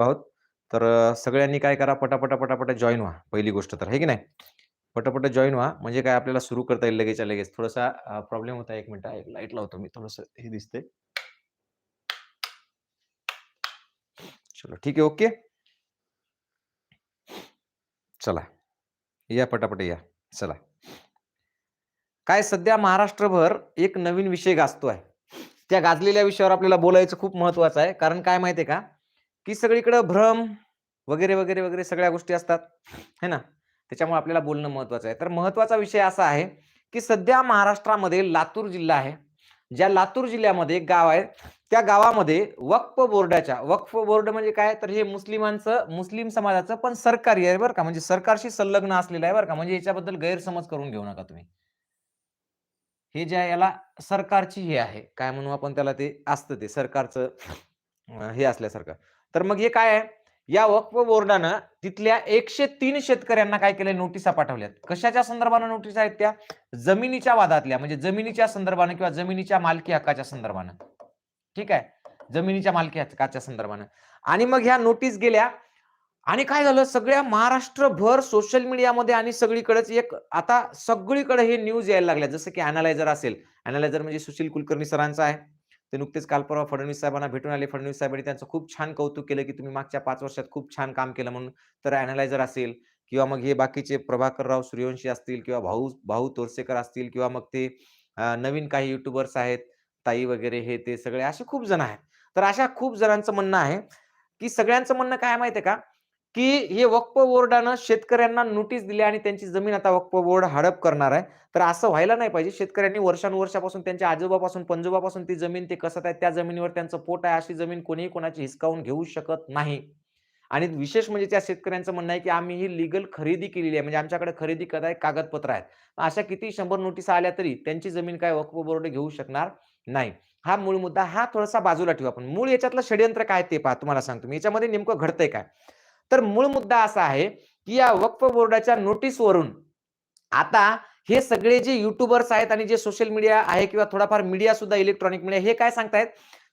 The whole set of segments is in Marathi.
आहोत तर सगळ्यांनी काय करा पटापटा पटापटा जॉईन व्हा. पहिली गोष्ट तर आहे की नाही? पटापट जॉईन व्हा. म्हणजे काय आपल्याला सुरू करता येईल लगेच लगेच. थोडासा प्रॉब्लेम होता एक मिनिट एक लाइट लावतो मी. थोडस हे दिसते चलो ठीक आहे ओके. चला. या पटापट या. चला. काय सध्या महाराष्ट्रभर एक नवीन विषय गाजतोय. त्या गाजलेल्या विषयावर आपल्याला बोलायचं खूप महत्वाचं आहे. कारण काय माहितीये का? की सगळीकडं भ्रम वगैरे वगैरे वगैरे सगळ्या गोष्टी असतात है ना? त्याच्यामुळे आपल्याला बोलणं महत्वाचं आहे. तर महत्त्वाचा विषय असा आहे की सध्या महाराष्ट्रामध्ये लातूर जिल्हा आहे. ज्या लातूर जिल्ह्यामध्ये एक गाव आहे त्या गावामध्ये वक्फ बोर्डाच्या वक्फ बोर्ड म्हणजे काय? तर हे मुस्लिमांचं मुस्लिम समाजाचं पण सरकारी आहे बरं का. म्हणजे सरकारशी संलग्न असलेलं आहे बरं का. म्हणजे याच्याबद्दल गैरसमज करून घेऊ नका तुम्ही. हे ज्या याला सरकारची हे आहे. काय म्हणू आपण त्याला ते? असतं ते सरकारचं हे असल्यासारखं. तर मग हे काय आहे? या वक्फ बोर्डानं तिथल्या एकशे तीन शेतकऱ्यांना काय केलंय? नोटिसा पाठवल्यात. कशाच्या संदर्भानं नोटीस आहेत त्या? जमिनीच्या वादातल्या. म्हणजे जमिनीच्या संदर्भानं किंवा जमिनीच्या मालकी हक्काच्या संदर्भानं. ठीक आहे? जमिनीच्या मालकी हक्काच्या संदर्भानं. आणि मग ह्या नोटीस गेल्या. आणि काय झालं? सगळ्या महाराष्ट्रभर सोशल मीडियामध्ये आणि सगळीकडेच एक आता सगळीकडे हे न्यूज यायला लागल्या. जसं की अनालायझर असेल. अनालायझर म्हणजे सुशील कुलकर्णी सरांचा आहे. ते नुकतेच काल परवा फडणवीस साहेबांना भेटून आले. फडणवीस साहेबांनी त्यांचं खूप छान कौतुक केलं की तुम्ही मागच्या पाच वर्षात खूप छान काम केलं म्हणून. तर अनालायझर असेल किंवा मग हे बाकीचे प्रभाकरराव सूर्यवंशी असतील किंवा भाऊ भाऊ तोरसेकर असतील किंवा मग ते नवीन काही युट्यूबर्स आहेत ताई वगैरे हे ते सगळे असे खूप जण आहेत. तर अशा खूप जणांचं म्हणणं आहे की सगळ्यांचं म्हणणं काय माहितीये का? की हे वक्फ बोर्डानं शेतकऱ्यांना नोटीस दिली आणि त्यांची जमीन आता वक्फ बोर्ड हडप करणार आहे. तर असं व्हायला नाही पाहिजे. शेतकऱ्यांनी वर्षानुवर्षापासून त्यांच्या आजोबापासून पंजोबापासून ती जमीन ते कसत आहे त्या जमिनीवर त्यांचं पोट आहे अशी जमीन कोणीही कोणाची हिसकावून घेऊ शकत नाही. आणि विशेष म्हणजे त्या शेतकऱ्यांचं म्हणणं आहे की आम्ही ही लिगल खरेदी केलेली आहे. म्हणजे आमच्याकडे खरेदी कराय कागदपत्र आहेत. अशा किती शंभर नोटीस आल्या तरी त्यांची जमीन काय वक्फ बोर्ड घेऊ शकणार नाही. हा मूळ मुद्दा हा थोडासा बाजूला ठेवू आपण. मूळ याच्यातलं षडयंत्र काय ते पहा तुम्हाला सांगतो मी. याच्यामध्ये नेमकं घडतंय काय? तर मूळ मुद्दा असा आहे की या वक्फ बोर्डाच्या नोटीसवरून आता हे सगळे जे युट्यूबर्स आहेत आणि जे सोशल मीडिया आहे किंवा थोडाफार मीडिया सुद्धा इलेक्ट्रॉनिक मीडिया हे काय सांगतायत?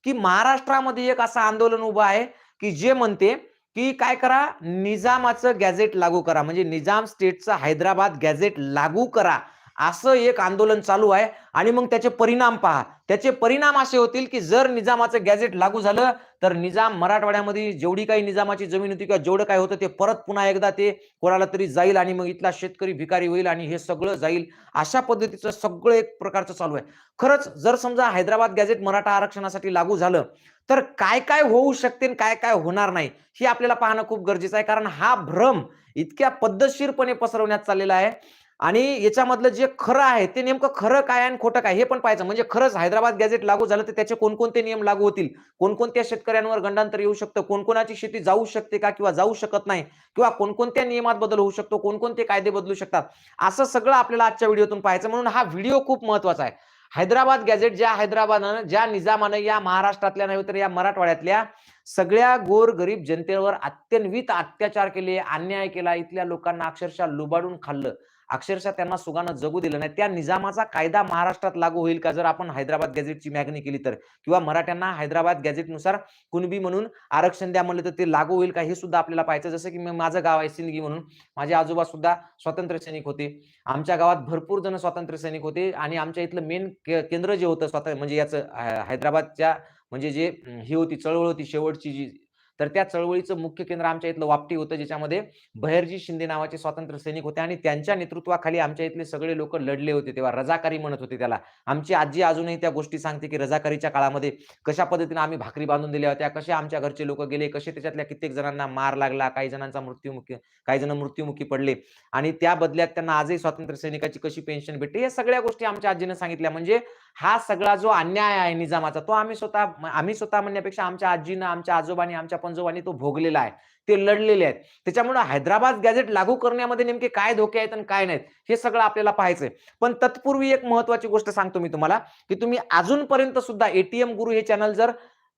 की महाराष्ट्रामध्ये एक असं आंदोलन उभं आहे की जे म्हणते की काय करा? निजामाचं गॅझेट लागू करा. म्हणजे निजाम स्टेटचं हैदराबाद गॅझेट लागू करा. असं एक आंदोलन चालू आहे. आणि मग त्याचे परिणाम पहा. त्याचे परिणाम असे होतील की जर निजामाचं गॅझेट लागू झालं तर निजाम मराठवाड्यामध्ये जेवढी काही निजामाची जमीन होती किंवा जेवढं काय होतं ते परत पुन्हा एकदा ते कोणाला तरी जाईल आणि मग इथला शेतकरी भिकारी होईल आणि हे सगळं जाईल. अशा पद्धतीचं सगळं एक प्रकारचं चालू आहे. खरंच जर समजा हैदराबाद गॅझेट मराठा आरक्षणासाठी लागू झालं तर काय काय होऊ शकते आणि काय काय होणार नाही हे आपल्याला पाहणं खूप गरजेचं आहे. कारण हा भ्रम इतक्या पद्धतशीरपणे पसरवण्यात चाललेला आहे. आणि याच्यामधलं जे खरं आहे ते नेमकं खरं काय आणि खोटं काय हे पण पाहायचं. म्हणजे खरंच हैदराबाद गॅझेट लागू झालं तर त्याचे कोणकोणते नियम लागू होतील? कोणकोणत्या शेतकऱ्यांवर गंडांतर येऊ शकतं? कोणकोणाची शेती जाऊ शकते का किंवा जाऊ शकत नाही? किंवा कोणकोणत्या नियमात बदल होऊ शकतो? कोणकोणते कायदे बदलू शकतात? असं सगळं आपल्याला आजच्या व्हिडिओतून पाहायचं. म्हणून हा व्हिडिओ खूप महत्त्वाचा आहे. हैदराबाद गॅझेट ज्या हैदराबादनं ज्या निजामानं या महाराष्ट्रातल्या नव्हे तर या मराठवाड्यातल्या सगळ्या गोर गरीब जनतेवर अत्यन्वित अत्याचार केले अन्याय केला इथल्या लोकांना अक्षरशः लुबाडून खाल्लं. अक्षरशः त्यांना सुगानं जगू दिलं नाही. त्या निजामाचा कायदा महाराष्ट्रात लागू होईल का? जर आपण हैदराबाद गॅझेटची मागणी केली तर. किंवा मराठ्यांना हैदराबाद गॅझेटनुसार कुणबी म्हणून आरक्षण द्या म्हणलं तर ते लागू होईल का? हे सुद्धा आपल्याला पाहायचं जसं की मी- माझं गाव आहे सिंदगी म्हणून. माझे आजोबा सुद्धा स्वातंत्र्य सैनिक होते. आमच्या गावात भरपूर जण स्वातंत्र्य सैनिक होते. आणि आमच्या इथलं मेन केंद्र जे होतं स्वतः म्हणजे याचं हैदराबादच्या म्हणजे जे ही होती चळवळ होती शेवटची जी तर त्या चळवळीचं मुख्य केंद्र आमच्या इथलं वापटी होतं ज्याच्यामध्ये बहिर्जी शिंदे नावाचे स्वातंत्र्य सैनिक होते आणि त्यांच्या नेतृत्वाखाली आमच्या इथले सगळे लोक लढले होते. तेव्हा रजाकारी म्हणत होते त्याला. आमची आजी अजूनही त्या गोष्टी सांगते की रजाकारीच्या काळामध्ये कशा पद्धतीने आम्ही भाकरी बांधून दिल्या होत्या कसे आमच्या घरचे लोक गेले कसे त्याच्यातल्या कित्येक जणांना मार लागला काही जणांचा मृत्यूमुखी काही जण मृत्यूमुखी पडले आणि त्या बदल्यात त्यांना आजही स्वातंत्र्य सैनिकाची कशी पेन्शन भेटते या सगळ्या गोष्टी आमच्या आजीनं सांगितल्या. म्हणजे हा सगळा जो अन्याय आहे निजामाचा तो आम्ही स्वतः आम्ही स्वतः म्हणण्यापेक्षा आमच्या आजीनं आमच्या आजोबांनी आमच्या जो आणि तो भोगलेला आहे ते लढलेले आहेत. त्याच्यामुळे हैदराबाद गॅझेट लागू करण्यामध्ये नेमके काय धोके आहेत आणि काय नाहीत हे सगळं आपल्याला पाहायचंय. पण तत्पूर्वी एक महत्वाची गोष्ट सांगतो मी तुम्हाला की तुम्ही अजूनपर्यंत सुद्धा एटीएम गुरु हे चॅनल जर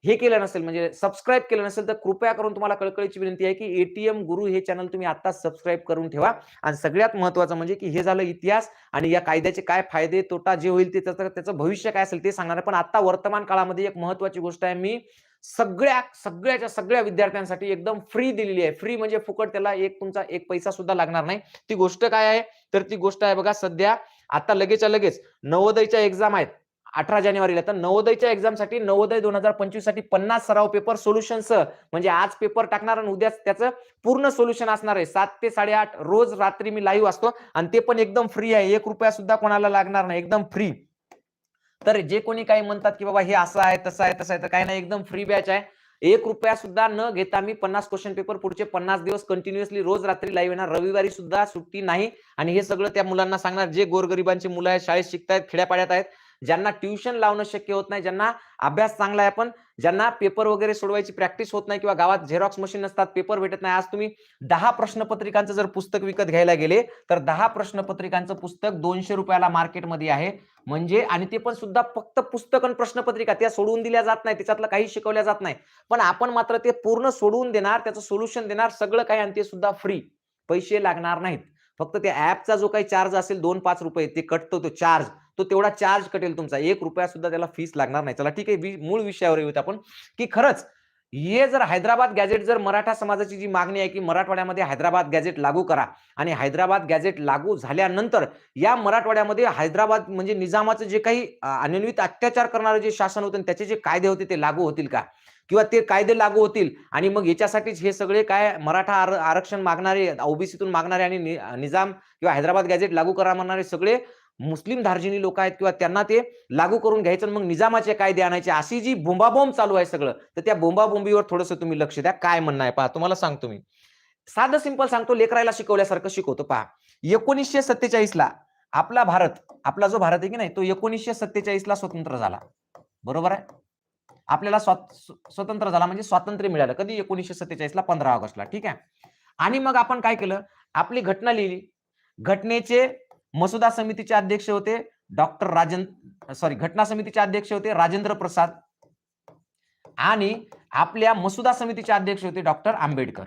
हे केलं नसेल म्हणजे सबस्क्राईब केलं नसेल तर कृपया करून तुम्हाला कळकळीची विनंती आहे की एटीएम गुरु हे चॅनल तुम्ही आता सबस्क्राईब करून ठेवा. आणि सगळ्यात महत्वाचं म्हणजे की हे झालं इतिहास आणि या कायद्याचे काय फायदे तोटा जे होईल ते त्याचं त्याचं भविष्य काय असेल ते सांगणार पण आता वर्तमान काळामध्ये एक महत्वाची गोष्ट आहे मी सगळ्या सगळ्याच्या सगळ्या विद्यार्थ्यांसाठी एकदम फ्री दिलेली आहे. फ्री म्हणजे फुकट त्याला एक तुमचा एक पैसा सुद्धा लागणार नाही. ती गोष्ट काय आहे? तर ती गोष्ट आहे बघा सध्या आता लगेचच्या लगेच नवोदयच्या एक्झाम आहेत. अठरा जानेवारीला. तर नवोदयच्या एक्झामसाठी नवोदय दोन हजार पंचवीससाठी पन्नास सराव पेपर सोल्युशन्स म्हणजे आज पेपर टाकणार आणि उद्या त्याचं पूर्ण सोल्युशन असणार आहे. सात ते साडेआठ रोज रात्री मी लाईव्ह असतो आणि ते पण एकदम फ्री आहे. एक रुपया सुद्धा कोणाला लागणार नाही. एकदम फ्री तर जे कोणी काही म्हणतात की बाबा हे असं आहे तसं आहे तसं आहे तर काही नाही एकदम फ्री बॅच आहे. एक रुपया सुद्धा न घेता मी पन्नास क्वेश्चन पेपर पुढचे पन्नास दिवस कंटिन्युअसली रोज रात्री लाईव्ह येणार. रविवारी सुद्धा सुट्टी नाही. आणि हे सगळं त्या मुलांना सांगणार. जे गोरगरिबांची मुलं आहेत शाळेत शिकतायत खेड्यापाड्यात आहेत ज्यांना ट्युशन लावणं शक्य होत नाही ज्यांना अभ्यास चांगला आहे पण ज्यांना पेपर वगैरे सोडवायची प्रॅक्टिस होत नाही किंवा गावात झेरॉक्स मशीन नसतात पेपर भेटत नाही. आज तुम्ही दहा प्रश्नपत्रिकांचं जर पुस्तक विकत घ्यायला गेले तर दहा प्रश्नपत्रिकांचं पुस्तक दोनशे रुपयाला मार्केटमध्ये आहे. म्हणजे आणि ते पण सुद्धा फक्त पुस्तक आणि प्रश्नपत्रिका त्या सोडवून दिल्या जात नाही त्याच्यातलं काही शिकवल्या जात नाही. पण आपण मात्र ते पूर्ण सोडवून देणार त्याचं सोल्युशन देणार सगळं काही आणि ते सुद्धा फ्री. पैसे लागणार नाहीत. फक्त त्या ऍपचा जो काही चार्ज असेल दोन पाच रुपये ते कटतो तो चार्ज. तो तेवढा चार्ज कटेल तुमचा. एक रुपया सुद्धा त्याला फीस लागणार नाही. चला ठीक आहे. मूळ विषयावर येऊत आपण. की खरंच हे जर हैदराबाद गॅजेट जर मराठा समाजाची जी मागणी आहे की मराठवाड्यामध्ये हैदराबाद गॅजेट लागू करा आणि हैदराबाद गॅजेट लागू झाल्यानंतर या मराठवाड्यामध्ये हैदराबाद म्हणजे निजामाचं जे काही अ, अनियमित अत्याचार करणारे जे शासन होतं त्याचे जे कायदे होते ते लागू होतील का? किंवा ते कायदे लागू होतील आणि मग याच्यासाठीच हे सगळे काय मराठा आर- आरक्षण मागणारे ओबीसीतून मागणारे आणि नि- निजाम किंवा हैदराबाद गॅजेट लागू करा म्हणणारे सगळे मुस्लिम धार्जिनी लोक आहेत किंवा त्यांना ते लागू करून घ्यायचं आणि मग निजामाचे कायदे आणायचे अशी जी बोंबाबोंब चालू आहे सगळं तर त्या बोंबाबोंबीवर थोडंसं तुम्ही लक्ष द्या. काय म्हणणं आहे? पहा तुम्हाला सांगतो मी. साधं सिंपल सांगतो लेकरायला शिकवल्यासारखं शिकवतो. पहा एकोणीसशे सत्तेचाळीसला आपला भारत आपला जो भारत आहे की नाही तो एकोणीसशे सत्तेचाळीसला स्वतंत्र झाला. बरोबर आहे? आपल्याला स्वात- स्वतंत्र झाला म्हणजे स्वातंत्र्य मिळालं. कधी? एकोणीसशे सत्तेचाळीसला पंधरा ऑगस्टला ठीक आहे? आणि मग आपण काय केलं? आपली घटना लिहिली. घटनेचे मसुदा समितीचे अध्यक्ष होते. डॉक्टर राजन सॉरी घटना समितीचे अध्यक्ष होते राजेंद्र प्रसाद. आणि आपल्या मसुदा समितीचे अध्यक्ष होते डॉक्टर आंबेडकर.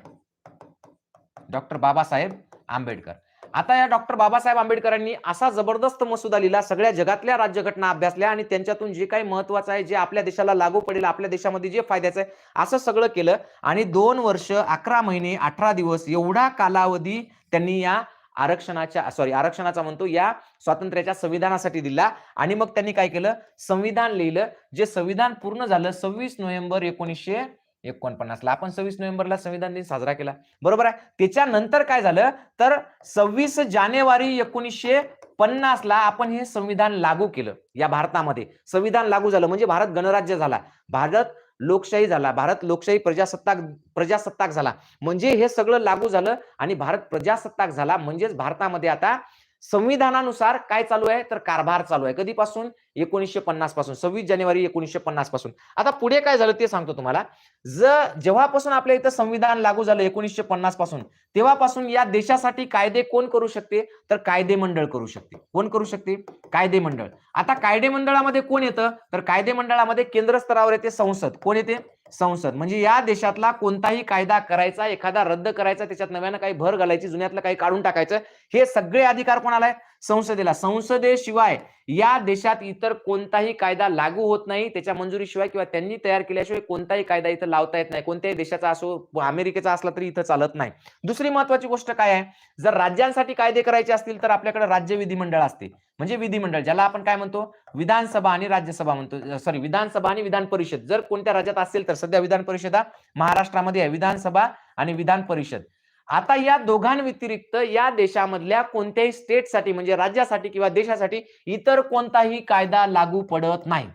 डॉक्टर बाबासाहेब आंबेडकर. आता या डॉक्टर बाबासाहेब आंबेडकरांनी असा जबरदस्त मसुदा लिहिला सगळ्या जगातल्या राज्यघटना अभ्यासल्या आणि त्यांच्यातून जे काही महत्वाचं आहे जे आपल्या देशाला लागू पडेल आपल्या देशामध्ये जे फायद्याचं आहे असं सगळं केलं. आणि दोन वर्ष अकरा महिने अठरा दिवस एवढा कालावधी त्यांनी या आरक्षणाच्या सॉरी आरक्षणाचा म्हणतो या स्वातंत्र्याच्या संविधानासाठी दिला. आणि मग त्यांनी काय केलं? संविधान लिहिलं. जे संविधान पूर्ण झालं सव्वीस नोव्हेंबर एकोणीसशे एकोणपन्नासला आपण सव्वीस नोव्हेंबरला संविधान दिन साजरा केला. बरोबर आहे? त्याच्यानंतर काय झालं? तर सव्वीस जानेवारी एकोणीसशे पन्नासला आपण हे संविधान लागू केलं या भारतामध्ये. संविधान लागू झालं. म्हणजे भारत गणराज्य झाला. भारत लोकशाही झाला भारत लोकशाही प्रजासत्ताक प्रजासत्ताक झाला. म्हणजे हे सगळं लागू झालं आणि भारत प्रजासत्ताक झाला म्हणजेच भारतामध्ये आता संविधानानुसार काय चालू आहे? तर कारभार चालू आहे. कधीपासून? एकोणीसशे पन्नासपासून. सव्वीस जानेवारी एकोणीसशे पन्नासपासून. आता पुढे काय झालं ते सांगतो तुम्हाला. जर जेव्हापासून आपल्या इथं संविधान लागू झालं एकोणीसशे पन्नासपासून तेव्हापासून या देशासाठी कायदे कोण करू शकते? तर कायदे मंडळ करू शकते. कोण करू शकते? कायदे मंडळ. आता कायदे मंडळामध्ये कोण येतं? तर कायदे मंडळामध्ये केंद्र स्तरावर येते संसद. कोण येते? संसद. म्हणजे या देशातला कोणताही कायदा करायचा एखादा रद्द करायचा त्याच्यात नव्यानं काही भर घालायची जुन्यातलं काही काढून टाकायचं हे सगळे अधिकार कोणाला आहे संसदेला. संसदेशिवाय या देशात इतर कोणताही कायदा लागू होत नाही त्याच्या मंजुरीशिवाय किंवा त्यांनी तयार केल्याशिवाय कोणताही कायदा इथं लावता येत नाही. कोणत्याही देशाचा असो अमेरिकेचा असला तरी इथं चालत नाही. दुसरी महत्वाची गोष्ट काय आहे? जर राज्यांसाठी कायदे करायचे असतील तर आपल्याकडे राज्य विधिमंडळ असते. म्हणजे विधिमंडळ ज्याला आपण काय म्हणतो? विधानसभा आणि राज्यसभा म्हणतो. सॉरी विधानसभा आणि विधान परिषद. जर कोणत्या राज्यात असेल तर सध्या विधान परिषद महाराष्ट्रामध्ये आहे. विधानसभा आणि विधान परिषद. आता या दोघांव्यतिरिक्त या देशामधल्या कोणत्याही स्टेटसाठी म्हणजे राज्यासाठी किंवा देशासाठी इतर कोणताही कायदा लागू पडत नाही.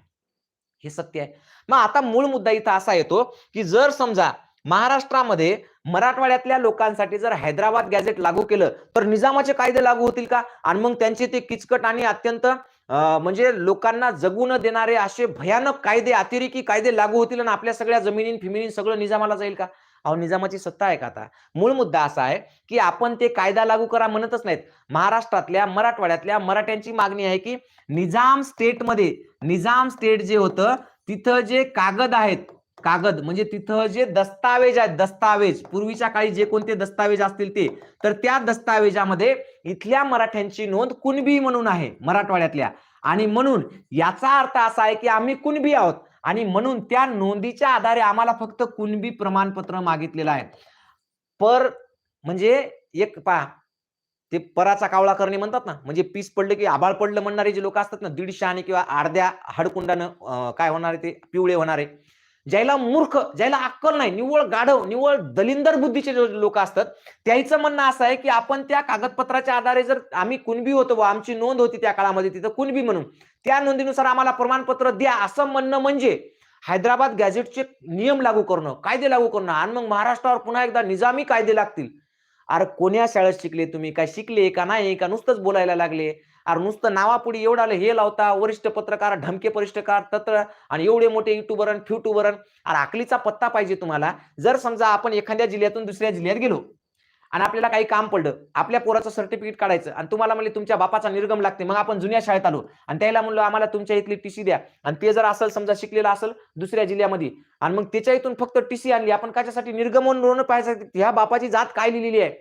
हे सत्य आहे. मग आता मूळ मुद्दा इथं असा येतो की जर समजा महाराष्ट्रामध्ये मराठवाड्यातल्या लोकांसाठी जर हैदराबाद गॅझेट लागू केलं तर निजामाचे कायदे लागू होतील का? आणि मग त्यांचे ते किचकट आणि अत्यंत अं, म्हणजे लोकांना जगू न देणारे असे भयानक कायदे अतिरेकी कायदे लागू होतील आणि आपल्या सगळ्या जमिनीन फिमिनीन सगळं निजामाला जाईल का? अहो निजामाची सत्ता आहे का आता? मूळ मुद्दा असा आहे की आपण ते कायदा लागू करा म्हणतच नाहीत. महाराष्ट्रातल्या मराठवाड्यातल्या मराठ्यांची मागणी आहे की निजाम स्टेटमध्ये निजाम स्टेट जे होतं तिथं जे कागद आहेत कागद म्हणजे तिथं जे दस्तावेज आहेत दस्तावेज पूर्वीच्या काळी जे कोणते दस्तावेज असतील ते तर त्या दस्तावेजामध्ये इथल्या मराठ्यांची नोंद कुणबी म्हणून आहे मराठवाड्यातल्या. आणि म्हणून याचा अर्थ असा आहे की आम्ही कुणबी आहोत. आणि म्हणून त्या नोंदीच्या आधारे आम्हाला फक्त कुणबी प्रमाणपत्र मागितलेलं आहे. पर म्हणजे एक पा ते पराचा कावळा करणे म्हणतात ना म्हणजे पीस पडलं की आभाळ पडलं म्हणणारे जे लोक असतात ना दीडशे आणि किंवा अर्ध्या हाडकुंडानं काय काय आहे ते पिवळे होणारे. ज्याला मूर्ख ज्याला अक्कल नाही निव्वळ गाढव निव्वळ दलिंदर बुद्धीचे लोक असतात त्याचं म्हणणं असं आहे की आपण त्या कागदपत्राच्या आधारे जर आम्ही कुणबी होतो बुवा, आमची नोंद होती त्या काळामध्ये तिथं कुणबी म्हणून त्या नोंदीनुसार आम्हाला प्रमाणपत्र द्या असं म्हणणं म्हणजे हैदराबाद गॅझेटचे नियम लागू करणं कायदे लागू करणं आणि मग महाराष्ट्रावर पुन्हा एकदा निजामी कायदे लागतील. अरे कोण्या शाळेत शिकले तुम्ही? काय शिकले का नाही? का नुसतंच बोलायला लागले? अरे नुसतं नावापुढे एवढं आलं हे लावता वरिष्ठ पत्रकार ढमके परिष्ठकार तत्र आणि एवढे मोठे युट्यूबर आणि फ्युट्यूबर अरे आकलीचा पत्ता पाहिजे तुम्हाला. जर समजा आपण एखाद्या जिल्ह्यातून दुसऱ्या जिल्ह्यात गेलो आणि आपल्याला काही काम पडलं आपल्या पोराचं सर्टिफिकेट काढायचं आणि तुम्हाला म्हणले तुमच्या बापाचा निर्गम लागते मग आपण जुन्या शाळेत आलो आणि त्याला म्हणलो आम्हाला तुमच्या इथली टीसी द्या आणि ते जर असेल समजा शिकलेलं असेल दुसऱ्या जिल्ह्यामध्ये आणि मग त्याच्या इथून फक्त टीसी आणली आपण कशासाठी निर्गमन ऋण पाहायचं ह्या बापाची जात काय लिहिलेली आहे?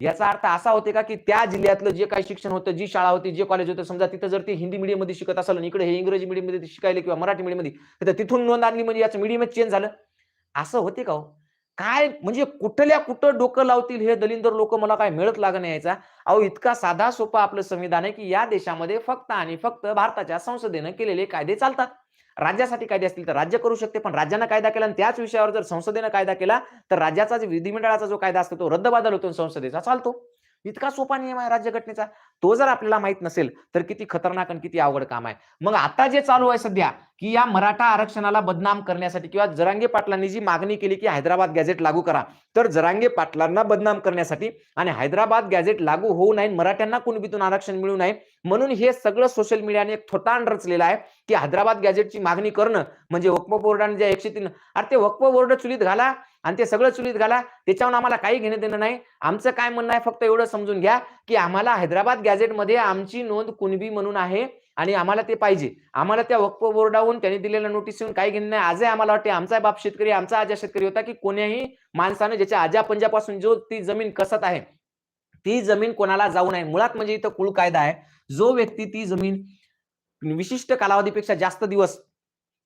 याचा अर्थ असा होते का की त्या जिल्ह्यातलं जे काही शिक्षण होतं जी शाळा होती जे कॉलेज होतं समजा तिथं जर ते हिंदी मीडियममध्ये मध्ये शिकत असेल आणि इकडे हे इंग्रजी मीडियममध्ये मध्ये शिकायला किंवा मराठी मीडियममध्ये मध्ये तर तिथून नोंद आणली म्हणजे याचं मीडियमच चेंज झालं. असं होते का हो? काय म्हणजे कुठल्या कुठं डोकं लावतील हे दलिंदर लोक मला काय मिळत लागण यायचा अहो इतका साधा सोपा आपलं संविधान आहे की या देशामध्ये फक्त आणि फक्त भारताच्या संसदेनं केलेले कायदे चालतात. राज्यासाठी कायदे असतील तर राज्य करू शकते पण राज्यानं कायदा केला आणि त्याच विषयावर जर संसदेनं कायदा केला तर राज्याचा जे विधिमंडळाचा जो कायदा असतो तो रद्दबादल होतो संसदेचा. चालतो. इतका सोपा नियम आहे राज्यघटनेचा. तो जर आपल्याला माहीत नसेल तर किती खतरनाक आणि किती अवघड काम आहे. मग आता जे चालू आहे सध्या की या मराठा आरक्षणाला बदनाम करण्यासाठी किंवा जरांगे पाटलांनी जी मागणी केली की हैदराबाद गॅझेट लागू करा तर जरांगे पाटलांना बदनाम करण्यासाठी आणि हैदराबाद गॅझेट लागू होऊ नये मराठ्यांना कुणबीतून आरक्षण मिळू नये म्हणून हे सगळं सोशल मीडियाने एक थोटाण रचलेलं आहे की हैदराबाद गॅझेटची मागणी करणं म्हणजे वक्फ बोर्डाने जे एकशे तीन अरे ते वक्फ बोर्ड चुलीत घाला आणि ते सगळं चुलीत घाला त्याच्यावर आम्हाला काही घेणं देणं नाही. आमचं काय म्हणणं आहे फक्त एवढं समजून घ्या की आम्हाला हैदराबाद गॅझेटमध्ये आमची नोंद कुणबी म्हणून आहे आणि आम्हाला ते पाहिजे. आम्हाला त्या वक्फ बोर्डावरून त्यांनी दिलेल्या नोटीस येऊन काही घेणं नाही. आजही आम्हाला वाटते आमचा बाप शेतकरी आमचा आजा शेतकरी होता की कोण्याही माणसानं ज्याच्या आजा पंजापासून जो ती जमीन कसत आहे ती जमीन कोणाला जाऊ नये. मुळात म्हणजे इथं कुळ कायदा आहे. जो व्यक्ती ती जमीन विशिष्ट कालावधीपेक्षा जास्त दिवस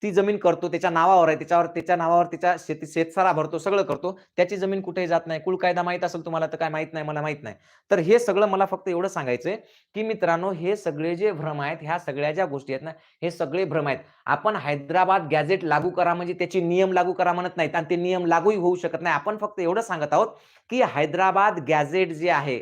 ती जमीन करतो त्याच्या नावावर आहे त्याच्यावर त्याच्या नावावर त्याच्या शेती शेतसारा भरतो सगळं करतो. त्याची जमीन कुठेही जात नाही. कुल कायदा माहीत असेल तुम्हाला तर काय माहीत नाही मला माहीत नाही. तर हे सगळं मला फक्त एवढं सांगायचंय की मित्रांनो हे सगळे जे भ्रम आहेत ह्या सगळ्या ज्या गोष्टी आहेत ना हे सगळे भ्रम आहेत. आपण हैदराबाद गॅझेट लागू करा म्हणजे त्याचे नियम लागू करा म्हणत नाहीत आणि ते नियम लागूही होऊ शकत नाही. आपण फक्त एवढं सांगत आहोत की हैदराबाद गॅझेट जे आहे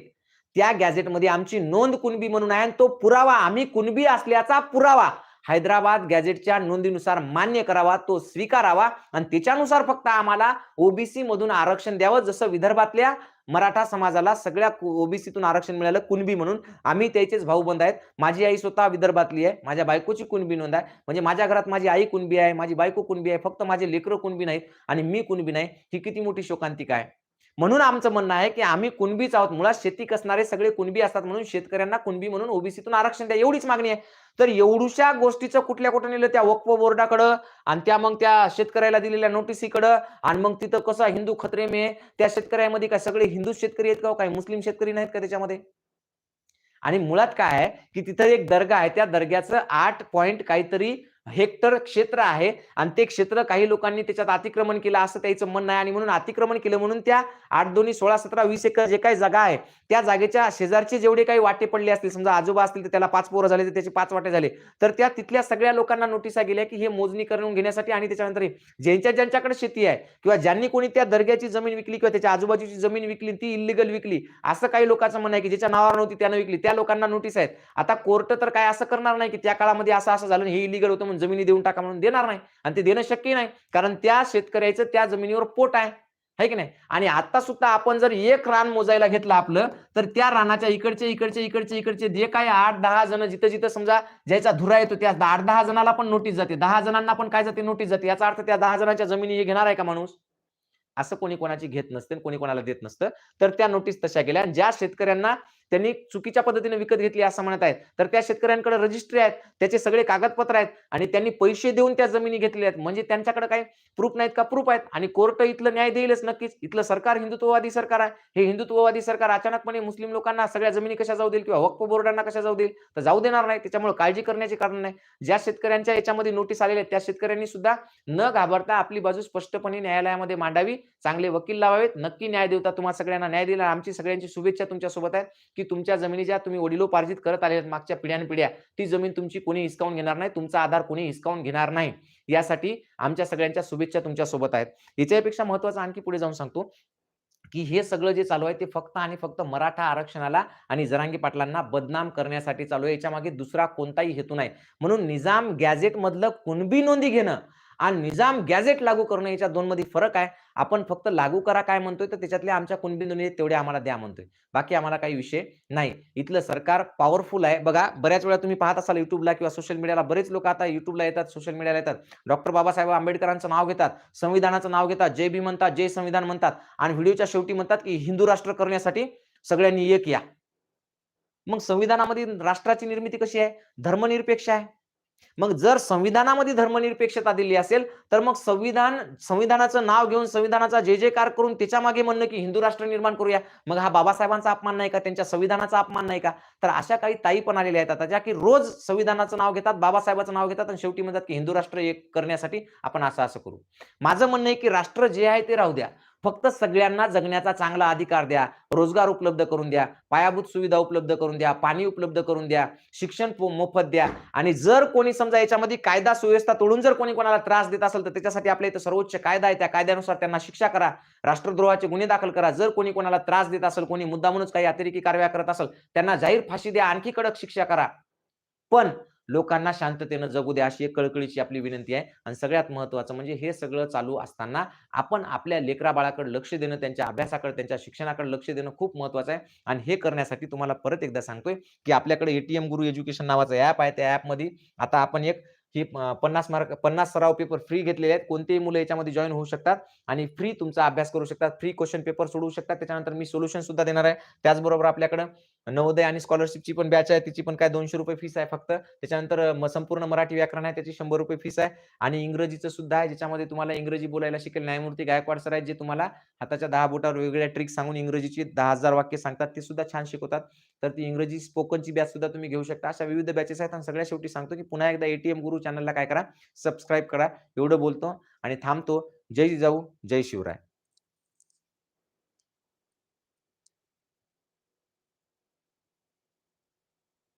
त्या गॅझेटमध्ये आमची नोंद कुणबी म्हणून आहे आणि तो पुरावा आम्ही कुणबी असल्याचा पुरावा हैदराबाद गॅझेटच्या नोंदीनुसार मान्य करावा तो स्वीकारावा आणि त्याच्यानुसार फक्त आम्हाला ओबीसी मधून आरक्षण द्यावं. जसं विदर्भातल्या मराठा समाजाला सगळ्या ओबीसीतून आरक्षण मिळालं कुणबी म्हणून. आम्ही त्याचेच भाऊबंद आहेत. माझी आई स्वतः विदर्भातली आहे. माझ्या बायकोची कुणबी नोंद आहे. म्हणजे माझ्या घरात माझी आई कुणबी आहे माझी बायको कुणबी आहे. फक्त माझे लेकरं कुणबी नाहीत आणि मी कुणबी नाही. ही किती मोठी शोकांतिका आहे. म्हणून आमचं म्हणणं आहे की आम्ही कुणबीच आहोत. मुळात शेती कसणारे सगळे कुणबी असतात म्हणून शेतकऱ्यांना कुणबी म्हणून ओबीसीतून आरक्षण द्या. एवढीच मागणी आहे. तर एवढ्याशा गोष्टीचं कुठल्या कुठं नेलं? त्या वक्फ बोर्डाकडं आणि त्या मग त्या शेतकऱ्याला दिलेल्या नोटिसीकडं आणि मग तिथं कसं हिंदू खत्रे मे? त्या शेतकऱ्यामध्ये काय सगळे हिंदू शेतकरी आहेत का हो? काय काही मुस्लिम शेतकरी नाहीत का त्याच्यामध्ये? आणि मुळात काय आहे की तिथं एक दर्गा आहे. त्या दर्ग्याचं आठ पॉईंट काहीतरी हेक्टर क्षेत्र आहे आणि ते क्षेत्र काही लोकांनी त्याच्यात अतिक्रमण केलं असं त्याचं म्हणणं आहे. आणि म्हणून अतिक्रमण केलं म्हणून त्या आठ दोन्ही सोळा सतरा वीस एकर जे काही जागा आहे त्या जागेच्या शेजारचे जेवढे काही वाटे पडले असतील समजा आजोबा असतील तर त्याला पाच पोरं झाले तर त्याचे पाच वाटे झाले. तर त्या तिथल्या सगळ्या लोकांना नोटिसा गेल्या की हे मोजणी करून घेण्यासाठी आणि त्याच्यानंतर ज्यांच्या ज्यांच्याकडे शेती आहे किंवा ज्यांनी कोणी त्या दर्ग्याची जमीन विकली किंवा त्याच्या आजूबाजूची जमीन विकली ती इलिगल विकली असं काही लोकांचं म्हणणं आहे की ज्याच्या नावावर नव्हती त्यानं विकली. त्या लोकांना नोटीस आहेत. आता कोर्ट तर काय असं करणार नाही की त्या काळामध्ये असं असं झालं हे इलिगल होतं म्हणून जमिनी देऊन टाका म्हणून देणार नाही. आणि ते देणं शक्य नाही. कारण त्या शेतकऱ्याचं त्या जमिनीवर पोट आहे. है की नाही? आणि आता सुद्धा आपण जर एक रान मोजायला घेतलं आपलं तर त्या रानाच्या इकडचे इकडचे इकडचे इकडचे जे काय आठ दहा जण जिथं जिथं समजा ज्याचा धुरा येतो त्या आठ दहा जणाला पण नोटीस जाते. दहा जणांना पण काय जाते? नोटीस जाते. याचा अर्थ त्या दहा जणांच्या जमिनी हे घेणार आहे का माणूस? असं कोणी कोणाची घेत नसते कोणी कोणाला देत नसतं. तर त्या नोटीस तशा गेल्या ज्या शेतकऱ्यांना त्यांनी चुकीच्या पद्धतीने विकत घेतली असं म्हणत आहेत. तर त्या शेतकऱ्यांकडे रजिस्ट्री आहेत त्याचे सगळे कागदपत्र आहेत आणि त्यांनी पैसे देऊन त्या जमिनी घेतल्या आहेत. म्हणजे त्यांच्याकडे काय प्रूफ नाहीत का? प्रूफ आहेत. आणि कोर्ट इथलं न्याय देईलच नक्कीच. इथलं सरकार हिंदुत्ववादी सरकार आहे. हे हिंदुत्ववादी सरकार अचानकपणे मुस्लिम लोकांना सगळ्या जमिनी कशा जाऊ देईल किंवा वक्फ बोर्डांना कशा जाऊ देईल तर जाऊ देणार नाही. त्याच्यामुळे काळजी करण्याचे कारण नाही. ज्या शेतकऱ्यांच्या याच्यामध्ये नोटीस आलेल्या आहेत त्या शेतकऱ्यांनी सुद्धा न घाबरता आपली बाजू स्पष्टपणे न्यायालयामध्ये मांडावी चांगले वकील लावावेत. नक्की न्याय देवता तुम्हाला सगळ्यांना न्याय दिला आमची सगळ्यांची शुभेच्छा तुमच्यासोबत आहेत की तुमच्या जमिनी ज्या तुम्ही वडिलोपार्जित करत आले आहेत मागच्या पिढ्यानपिढ्या ती जमीन तुमची कोणी हिसकावून घेणार नाही. तुमचा आधार कोणी हिसकावून घेणार नाही. यासाठी आमच्या सगळ्यांच्या शुभेच्छा तुमच्यासोबत आहेत याच्यापेक्षा महत्वाचं आणखी पुढे जाऊन सांगतो की हे सगळं जे चालू आहे ते फक्त आणि फक्त मराठा आरक्षणाला आणि जरांगी पाटलांना बदनाम करण्यासाठी चालू आहे. याच्या मागे दुसरा कोणताही हेतू नाही. म्हणून निजाम गॅझेट मधलं कुणबी नोंदी घेणं आणि निजाम गॅझेट लागू करणं याच्या दोन मध्ये फरक आहे. आपण फक्त लागू करा काय म्हणतोय तर त्याच्यातल्या आमच्या कुणबिंदूने तेवढे आम्हाला द्या म्हणतोय. बाकी आम्हाला काही विषय नाही. इथलं सरकार पॉवरफुल आहे. बघा बऱ्याच वेळा तुम्ही पाहत असाल युट्यूबला किंवा सोशल मीडियाला बरेच लोक आता युट्यूबला येतात सोशल मीडियाला येतात. डॉक्टर बाबासाहेब आंबेडकरांचं नाव घेतात संविधानाचं नाव घेतात जय बी म्हणतात जय संविधान म्हणतात. आणि व्हिडिओच्या शेवटी म्हणतात की हिंदू राष्ट्र करण्यासाठी सगळ्यांनी एक या. मग संविधानामध्ये राष्ट्राची निर्मिती कशी आहे? धर्मनिरपेक्ष आहे. मग जर संविधानामध्ये धर्मनिरपेक्षता दिली असेल तर मग संविधान संविधानाचं नाव घेऊन संविधानाचा जे जयकार करून त्याच्यामागे म्हणणं की हिंदू राष्ट्र निर्माण करूया. मग हा बाबासाहेबांचा अपमान नाही का? त्यांच्या संविधानाचा अपमान नाही का? तर अशा काही ताई पण आलेल्या आहेत आता ज्या की रोज संविधानाचं नाव घेतात बाबासाहेबाचं नाव घेतात आणि शेवटी म्हणतात की हिंदू राष्ट्र एक करण्यासाठी आपण असं असं करू. माझं म्हणणं आहे की राष्ट्र जे आहे ते राहू द्या. फक्त सगळ्यांना जगण्याचा चांगला अधिकार द्या रोजगार उपलब्ध करून द्या पायाभूत सुविधा उपलब्ध करून द्या पाणी उपलब्ध करून द्या शिक्षण मोफत द्या. आणि जर कोणी समजा याच्यामध्ये कायदा सुव्यवस्था तोडून जर कोणी कोणाला त्रास देत असेल तर त्याच्यासाठी आपल्या इथं सर्वोच्च कायदा आहे. त्या कायद्यानुसार त्यांना शिक्षा करा राष्ट्रद्रोहाचे गुन्हे दाखल करा. जर कोणी कोणाला त्रास देत असेल कोणी मुद्दामूनच काही अतिरेकी कारवाया करत असेल त्यांना जाहीर फाशी द्या. आणखी कडक शिक्षा करा. पण लोकांना शांततेनं जगू द्या अशी एक कळकळीची आपली विनंती आहे. आणि सगळ्यात महत्वाचं म्हणजे हे सगळं चालू असताना आपण आपल्या लेकरा बाळाकडे लक्ष देणं त्यांच्या अभ्यासाकडे त्यांच्या शिक्षणाकडे लक्ष देणं खूप महत्वाचं आहे. आणि हे करण्यासाठी तुम्हाला परत एकदा सांगतोय की आपल्याकडे एटीएम गुरु एज्युकेशन नावाचं ऍप आहे. त्या ऍपमध्ये आता आपण एक ही पन्नास मार्क पन्नास सराव पेपर फ्री घेतलेले आहेत. कोणतेही मुलं याच्यामध्ये जॉईन होऊ शकतात आणि फ्री तुमचा अभ्यास करू शकतात. फ्री क्वेश्चन पेपर सोडवू शकतात. त्याच्यानंतर मी सोल्युशन सुद्धा देणार आहे. त्याचबरोबर आपल्याकडं नवोदय आणि स्कॉलरशिपची पण बॅच आहे. तिची पण काय दोनशे रुपये फीस आहे फक्त. त्याच्यानंतर म- संपूर्ण मराठी व्याकरण आहे. त्याची शंभर रुपये फीस आहे. आणि इंग्रजीचं सुद्धा आहे. ज्याच्यामध्ये तुम्हाला इंग्रजी बोलायला शिकेल. न्यायमूर्ती गायकवाड सर आहेत जे तुम्हाला हाताच्या दहा बोटावर वेगवेगळ्या ट्रिक सांगून इंग्रजीची दहा हजार वाक्य सांगतात. ते सुद्धा छान शिकवतात. तर ती इंग्रजी स्पोकनची बॅच सुद्धा तुम्ही घेऊ शकता. अशा विविध बॅचेस आहेत. आणि सगळ्या शेवटी सांगतो की पुन्हा एकदा एटीएम गुरु चॅनलला काय करा? सबस्क्राईब करा. एवढं बोलतो. आणि थांबतो. जय जाऊ जय शिवराय.